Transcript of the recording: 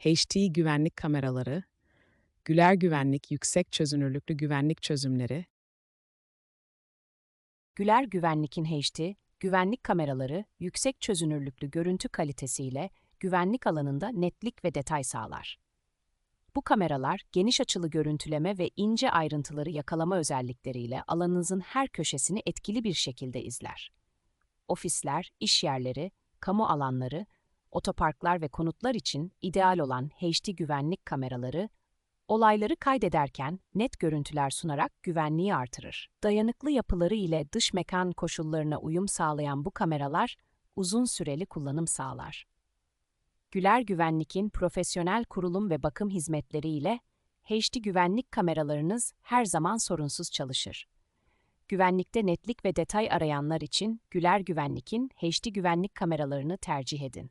HD güvenlik kameraları, Güler Güvenlik yüksek çözünürlüklü güvenlik çözümleri, Güler Güvenlik'in HD, güvenlik kameraları yüksek çözünürlüklü görüntü kalitesiyle güvenlik alanında netlik ve detay sağlar. Bu kameralar geniş açılı görüntüleme ve ince ayrıntıları yakalama özellikleriyle alanınızın her köşesini etkili bir şekilde izler. Ofisler, iş yerleri, kamu alanları, otoparklar ve konutlar için ideal olan HD güvenlik kameraları olayları kaydederken net görüntüler sunarak güvenliği artırır. Dayanıklı yapıları ile dış mekan koşullarına uyum sağlayan bu kameralar uzun süreli kullanım sağlar. Güler Güvenlik'in profesyonel kurulum ve bakım hizmetleri ile HD güvenlik kameralarınız her zaman sorunsuz çalışır. Güvenlikte netlik ve detay arayanlar için Güler Güvenlik'in HD güvenlik kameralarını tercih edin.